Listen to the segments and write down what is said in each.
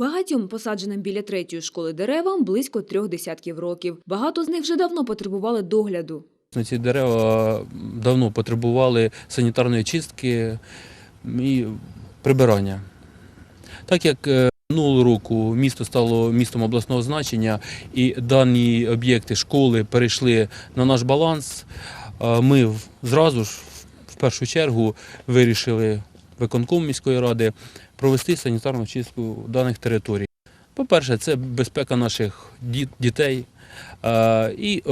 Багатьом посадженим біля третьої школи деревам близько трьох десятків років. Багато з них вже давно потребували догляду. Ці дерева давно потребували санітарної чистки і прибирання. Так як е, минулого року місто стало містом обласного значення і дані об'єкти школи перейшли на наш баланс, е, ми зразу ж в першу чергу вирішили виконком міської ради провести санітарну чистку даних територій. По-перше, це безпека наших дітей і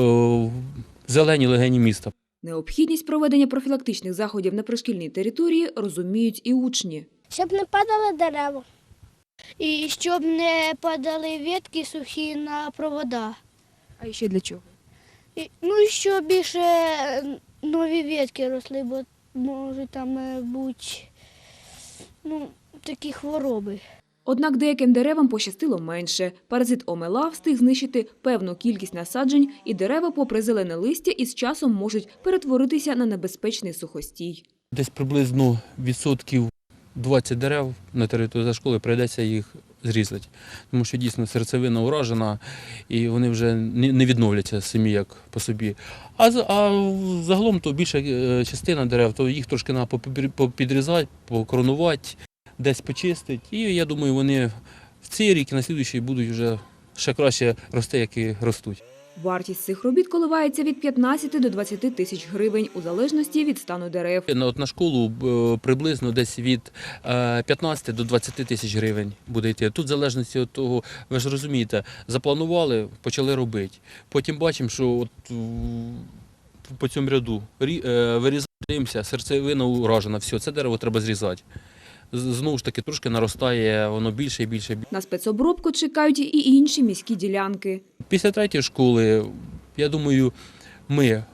зелені легені міста. Необхідність проведення профілактичних заходів на пришкільній території розуміють і учні. Щоб не падали дерева. І щоб не падали ветки сухі на провода. А ще для чого? І, ну і щоб більше нові ветки росли, бо можуть там бути ну, такі хвороби. Однак деяким деревам пощастило менше. Паразит омела встиг знищити певну кількість насаджень, і дерева, попри зелене листя, із часом можуть перетворитися на небезпечний сухостій. Десь приблизно відсотків 20 дерев на території за школи прийдеться їх зрізати. Тому що дійсно серцевина уражена і вони вже не відновляться самі як по собі. А, а загалом то більша е, частина дерев, то їх трошки треба попі- попідрізати, покоронувати, десь почистити. І я думаю, вони в цей рік і на слідуючий будуть вже ще краще рости, як і ростуть. Вартість цих робіт коливається від 15 до 20 тисяч гривень у залежності від стану дерев. От на школу е, приблизно десь від е, 15 до 20 тисяч гривень буде йти. Тут в залежності від того, ви ж розумієте, запланували, почали робити. Потім бачимо, що от по цьому ряду е, вирізаємося, серцевина уражена, все, це дерево треба зрізати. Знову ж таки, трошки наростає воно більше і більше. На спецобробку чекають і інші міські ділянки. Після третьої школи, я думаю, ми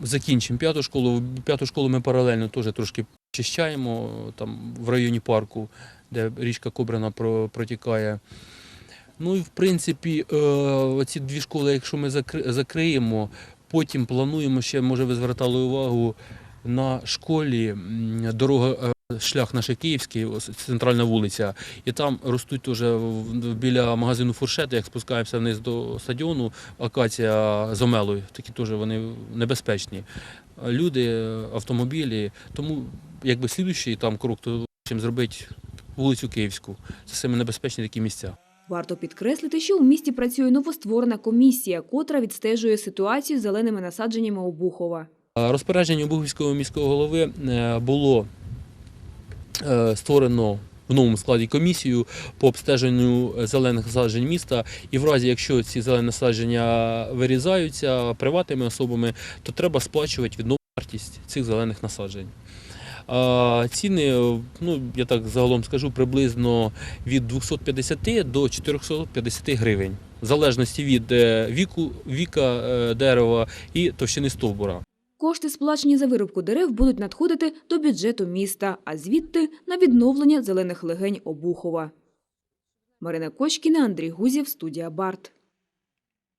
закінчимо п'яту школу. П'яту школу ми паралельно теж трошки чищаємо там в районі парку, де річка Кобрина протікає. Ну і в принципі, е, оці дві школи, якщо ми закриємо, потім плануємо ще, може, ви звертали увагу на школі дорога. Шлях наш київський, центральна вулиця, і там ростуть в- біля магазину фуршети, як спускаємося вниз до стадіону, акація з омелою, такі теж вони небезпечні. Люди, автомобілі, тому якби слідуючий там крок, то чим зробити вулицю Київську. Це саме небезпечні такі місця. Варто підкреслити, що у місті працює новостворена комісія, котра відстежує ситуацію з зеленими насадженнями Обухова. Розпорядження Обухівського міського голови е, було створено в новому складі комісію по обстеженню зелених насаджень міста. І в разі, якщо ці зелені насадження вирізаються приватними особами, то треба сплачувати відновну вартість цих зелених насаджень. А Ціни, е, ну я так загалом скажу, приблизно від 250 до 450 гривень, в залежності від е, віку, віка е, дерева і товщини стовбура. Кошти, сплачені за вирубку дерев, будуть надходити до бюджету міста, а звідти на відновлення зелених легень Обухова. Марина Кочкіна, Андрій Гузєв, студія Барт.